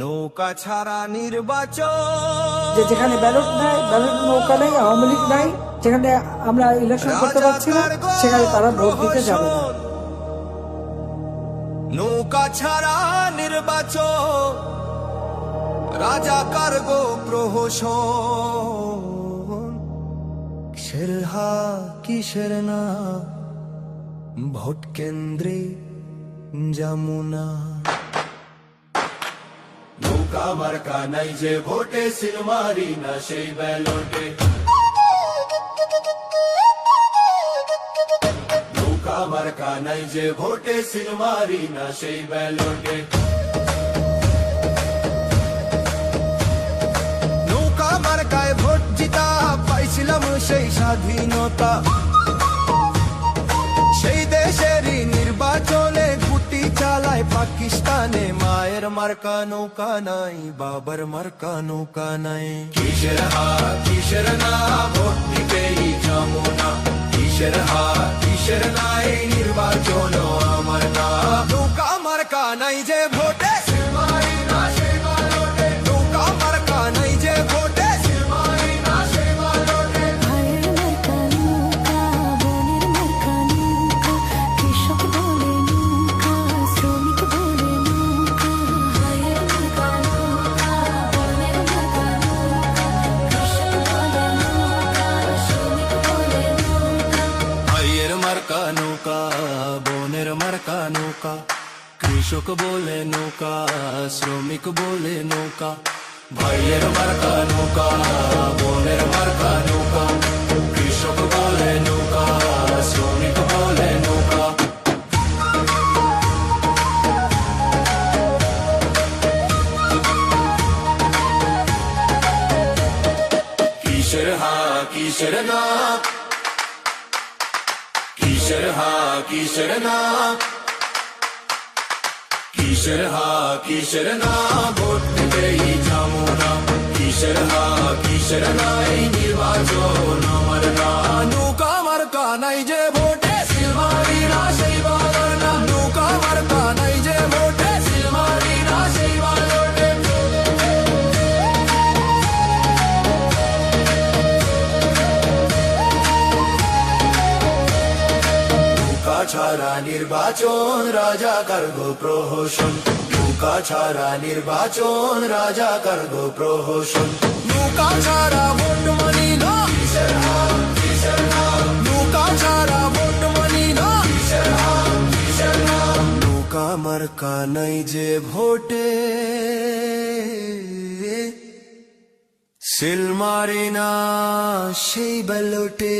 নৌকা ছাড়া নির্বাচন। যে যেখানে ব্যালট নাই ব্যালট নৌকা নেই আওয়ামী লীগ নাই যেখানে আমরা ইলেকশন করতে পারছি না সেখানে তারা ভোট দিতে যাবে নৌকা ছাড়া নির্বাচন। রাজা কার্গো প্রহসন? কিসের হা কিসের না? ভোট কেন্দ্রে যমুনা। নৌকা মার্কা নাই যে ভোটে সিলমারি না সেই ব্যালটে। নৌকা মার্কা নাই যে ভোটে সিলমারি না সেই ব্যালটে। নৌকা মার্কায় ভোট জিতা পাইছিলাম সেই স্বাধীনতা। পাকিস্তানে মায়ের মার্কা নৌকা নাই, বাবার মার্কা নৌকা নাই। কিসের হা, কিসের না, ভোট দিতেই না কিসের হা, কিসের নাই নির্বাচন আমার না। নৌকা মার্কা নাই যে ভোটে বোনের মার্কা নৌকা, কৃষক বলে নৌকা, শ্রমিক বলে নৌকা, ভাইয়ের মার্কা নৌকা, বোনের মার্কা নৌকা, কৃষক বলে নৌকা, শ্রমিক বলে নৌকা। কিসের হা কিসের না কিসের হা, কিশোর না। কিশোর হা, কিশোর না, ভোট দেই যাব না। কিশোর হা কিসের নাই নির্বাচন। ছাড়া নির্বাচন রাজা কার্গো প্রহসন। নৌকা ছাড়া নির্বাচন রাজা কার্গো প্রহসন। নৌকা ছাড়া ভোট মানি না। নৌকা ছাড়া ভোট মানি না। নৌকা মার্কা নাই যে ভোটে। সিল মারি না সেই ব্যালটে।